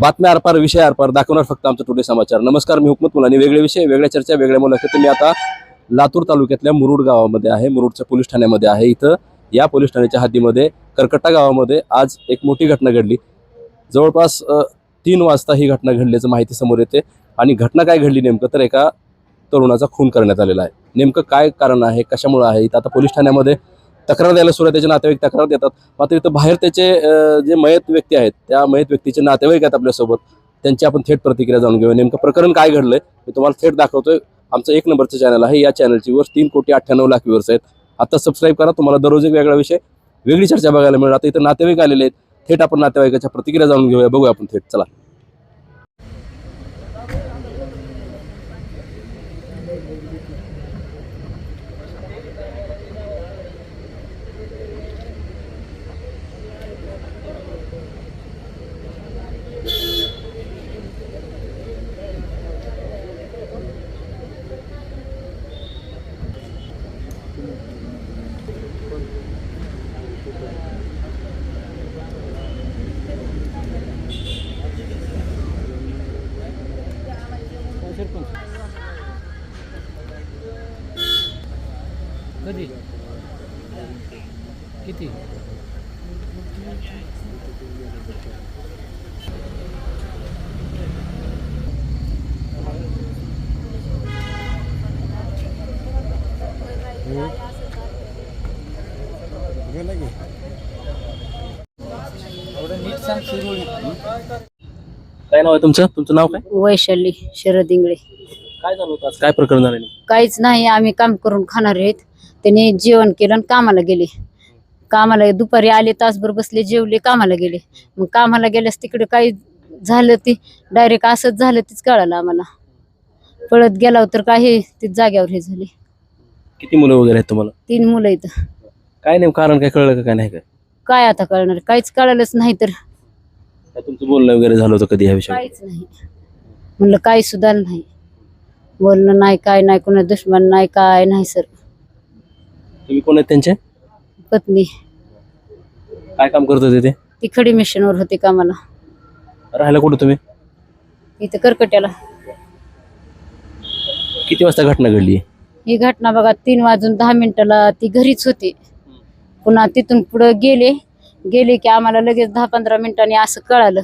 बातम्या आरपार विषय आरपार दाखवणार फक्त आमचं टुडे समाचार. नमस्कार मी हुकमत मुलानी. वेगळे विषय वेगळ्या चर्चा वेगळ्या मुलाखत. मी आता लातूर तालुक्यातल्या मुरुड गावामध्ये आहे मुरुडच्या पोलीस ठाण्यामध्ये आहे. इथं या पोलीस ठाण्याच्या हद्दीमध्ये करकट्टा गावामध्ये आज एक मोठी घटना घडली. जवळपास तीन वाजता ही घटना घडल्याचं माहिती समोर येते. आणि घटना काय घडली नेमकं तर एका तरुणाचा खून करण्यात आलेला आहे. नेमकं काय कारण आहे कशामुळं आहे? इथं आता पोलीस ठाण्यामध्ये तक्रार द्यायला सुरू आहे त्याचे नातेवाईक तक्रार देतात. मात्र इथं बाहेर त्याचे जे मयत व्यक्ती आहेत त्या मयत व्यक्तीचे नातेवाईक आहेत आपल्यासोबत. त्यांची आपण थेट प्रतिक्रिया जाणून घेऊया. नेमकं प्रकरण काय घडलंय मी तुम्हाला थेट दाखवतोय. आमचं एक नंबरचं चॅनल आहे. या चॅनलची वर तीन कोटी अठ्ठ्याण्णव लाख व्यूअर्स आहेत. आता सबस्क्राईब करा. तुम्हाला दररोज एक वेगळा विषय वेगळी चर्चा बघायला मिळणार आता इथं नातेवाईक आलेले आहेत. थेट आपण नातेवाईकाच्या प्रतिक्रिया जाणून घेऊया. बघूया आपण थेट. चला. कधी? किती? काय नाव आहे तुमचं? तुमचं नाव काय? वैशाली शरद इंगळे. काय झालं होतं आज? काय प्रकरण झालं नेमकं? काहीच नाही आम्ही काम करून खाणार आहेत. त्यांनी जेवण केलं आणि कामाला गेले. कामाला दुपारी आले तासभर बसले जेवले कामाला गेले. मग कामाला गेल्यास तिकडे काही झालं ती डायरेक्ट असंच झालं तीच कळालं आम्हाला. पळत गेला तर काही ती जाग्यावर हे झाले. किती मुलं वगैरे आहेत तुम्हाला? तीन मुलं इथं. काय नेमकं कारण काय कळलं का काय नाही काय काय आता कळणार? काहीच कळालंच नाही तर. काय तुमचं बोलणं वगैरे झालं होतं कधी ह्या विषयावर? काहीच नाही. म्हणलं काही सुद्धा नाही. बोलणं नाही काय नाही कोणा दुश्मन नाही काय नाही सर. तुम्ही कोण आहेत त्यांचे? पत्नी. काय काम करत होते ते? ती खडी मिशनवर होती कामाला. राहायला कुठं तुम्ही? इथं करकट्याला. किती वाजता घटना घडली? ही घटना बघा तीन वाजून दहा मिनिटाला ती घरीच होती. पुन्हा तिथून पुढं गेले. गेले की आम्हाला लगेच दहा पंधरा मिनिटांनी असं कळालं.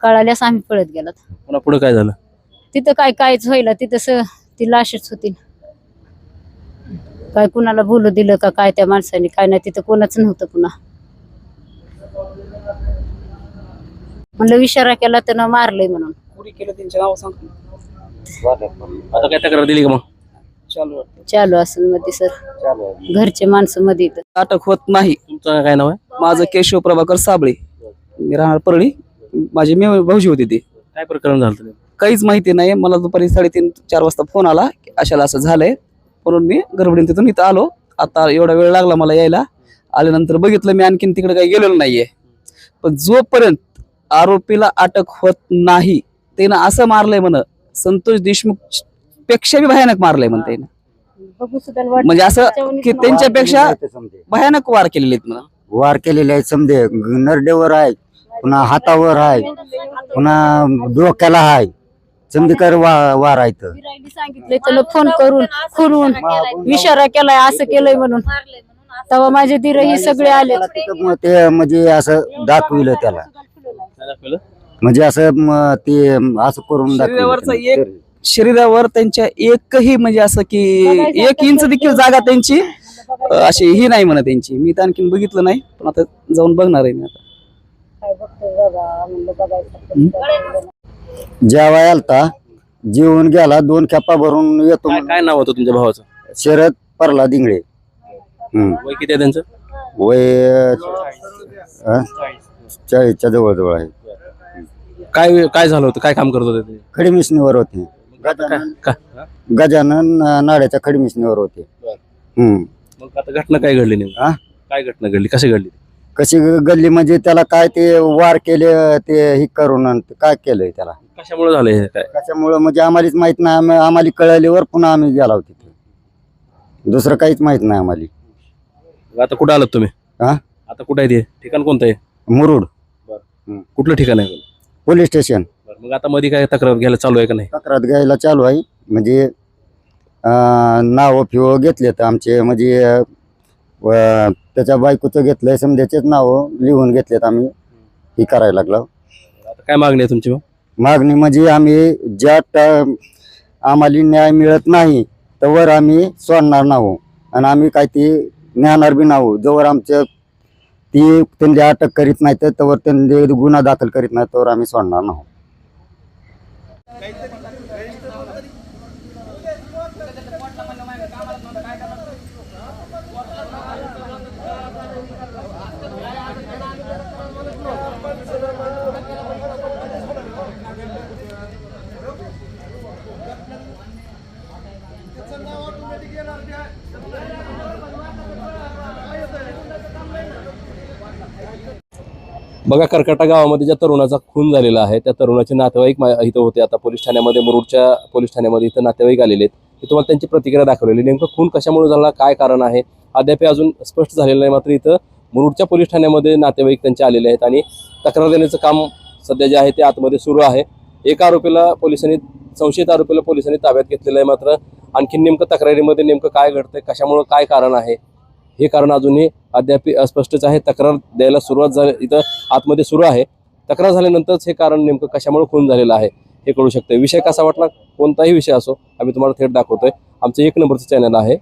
कळाल्यास आम्ही पळत गेलात. पुन्हा पुढे काय झालं? तिथं काय कायच व्हायला तिथं स ती लाशच होती. काय कुणाला बोलू दिलं का काय त्या माणसाने काय नाही तिथं कोणाच नव्हतं पुन्हा. म्हणलं विचारा केला तर मारलंय म्हणून. पुरी केलं त्यांचे नाव सांग आता काय तक्रार दिली का मग? चालू वाटतं चालू असेल मध्ये सर. घरचे माणसं मध्ये इथं अटक होत नाही. तुमचं काय नाव आहे? माझं केशव प्रभाकर साबळे. मी राहणार परळी. माझी मी भाऊजी होती ती. काय प्रकरण झालं होतं? काहीच माहिती नाही. मला दुपारी साडेतीन चार वाजता फोन आला की अशाला असं झालंय. म्हणून मी गडबडीन तिथून इथं आलो. आता एवढा वेळ लागला मला यायला. आल्यानंतर बघितलं मी आणखीन तिकडे काही गेलेलो नाहीये. पण जोपर्यंत आरोपीला अटक होत नाही त्यानं असं मारलंय म्हण संतोष देशमुखपेक्षा बी भयानक मारलंय म्हणते बघू सुद्धा वाटतं. म्हणजे असं की त्यांच्यापेक्षा. भयानक वार केलेले आहेत म्हणा. वार केलेले आहेत समजे. नरडेवर आहे पुन्हा हातावर आहे पुन्हा डोक्याला आहे. समजेकर वा वार फिरायला सांगितलंय त्याला फोन करून खुरून इशारा केलाय. असं केलंय म्हणून. तेव्हा माझे धीर ही सगळे आले मग ते म्हणजे असं दाखविलं त्याला. म्हणजे असं म ते असं करून शरीरावरचा दाखविलं शरीरावर त्यांच्या एकही म्हणजे असं की एक इंच देखील जागा त्यांची अं, अशी ही नाही म्हणा त्यांची मी तर आणखीन बघितलं नाही पण आता जाऊन बघणार आहे मी आता. जेव्हा आलता जेवून गेला दोन खेपा भरून येतो काय काय नाव होतं तुमच्या भावाचं? शरद परला दिंगळे हम्म. वय किती आहे त्यांचं? वय अं? चाळीसच्या जवळ जवळ आहे. काय काय झालं होतं? काय काम करत होते ते? खडमिशनीवर होते. काय काय- गजानन अं, नाड्याच्या खडमिशनीवर होते. हम्म. मग आता घटना काय घडली नेमकी? हा? काय घटना घडली? कशी घडली? कशी गल्ली म्हणजे त्याला काय ते वार केले ते हे करून आणि ते काय केलंय त्याला? कशामुळे झालं हे काय? कशामुळं? म्हणजे आम्हालाच माहीत नाही. आम्ही- आम्हाला कळल्यावर पुन्हा आम्ही गेलो तिथे दुसरं काहीच माहीत नाही आम्हाला. आता कुठं आलात तुम्ही? हा? आता कुठं आहे ते? ठिकाण कोणतं आहे? मुरुड. कुठलं ठिकाण आहे? Police station. बरं, मग आता मध्ये काय तक्रार घ्यायला चालू आहे का नाही? तक्रार घ्यायला चालू आहे. म्हणजे नाव फिव घेतले तर आमचे. म्हणजे अं, व त्याच्या बायकोचं घेतलंय समजाचेच नाव लिहून घेतलेत आम्ही. हे करायला लागलो. आता काय मागणी आहे तुमची मग? मागणी म्हणजे आम्ही ज्या ट- आम्हाला न्याय मिळत नाही तवर आम्ही सोडणार नाहो आणि आम्ही काय ती नेणार बी नाहो जवळ आमच्या ती त्यांनी अटक करीत नाही तर तवर त्यांनी गुन्हा दाखल करीत नाही तवर आम्ही सोडणार नाहो बघा कर्कटा गावामध्ये ज्या तरुणाचा खून झालेला आहे त्या तरुणाचे नातेवाईक मा- इथं होते. आता पोलीस ठाण्यामध्ये मुरुडच्या पोलीस ठाण्यामध्ये इथं नातेवाईक आलेले आहेत. मी तुम्हाला त्यांची प्रतिक्रिया दाखवलेली. नेमकं खून कशामुळे झाला काय कारण आहे? अद्याप अजून स्पष्ट झालेलं नाही. मात्र इथं मुरुडच्या पोलीस ठाण्यामध्ये नातेवाईक त्यांचे आलेले आहेत आणि तक्रार देण्याचं काम सध्या जे आहे ते आतमध्ये सुरू आहे. एका आरोपीला पोलिसांनी संशयित आरोपीला पोलिसांनी ताब्यात घेतलेलं आहे. मात्र आणखीन नेमकं तक्रारीमध्ये नेमकं काय घडतंय कशामुळं काय कारण आहे हे कारण अजूनही अद्याप अस्पष्टच आहे. तक्रार द्यायला सुरुवात झाली इथं आतमध्ये सुरू आहे. तक्रार झाल्यानंतरच हे कारण नेमकं कशामुळे खून झालेलं आहे हे कळू शकतं विषय कसा वाटला? कोणताही विषय असो आम्ही तुम्हाला थेट दाखवतोय. आमचं एक नंबरचं चॅनल आहे.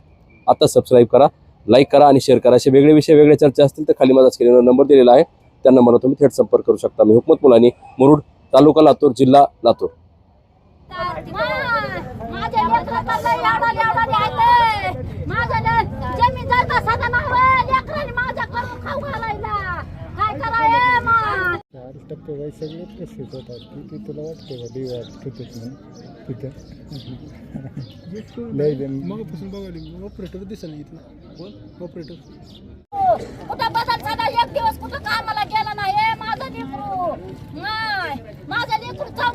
आता सबस्क्राईब करा लाईक करा आणि शेअर करा. असे वेगळे विषय वेगळ्या चर्चा असतील तर खाली माझा स्क्रीनवर नंबर दिलेला आहे. त्या नंबरला तुम्ही थेट संपर्क करू शकता. मी हुकमत मुलानी मुरुड तालुका लातूर जिल्हा लातूर. माझ्या काय सगळे प्रोसेस होतात किती तुला वाटते का देवा तिथेच म्हणून तिथं लय जण मगापासून बघायला ऑपरेटर दिसला ऑपरेटर कुठं बदल झाला एक दिवस कुठं कामाला गेला नाही हे माझं लेकरू नाही माझं लेकरू चाव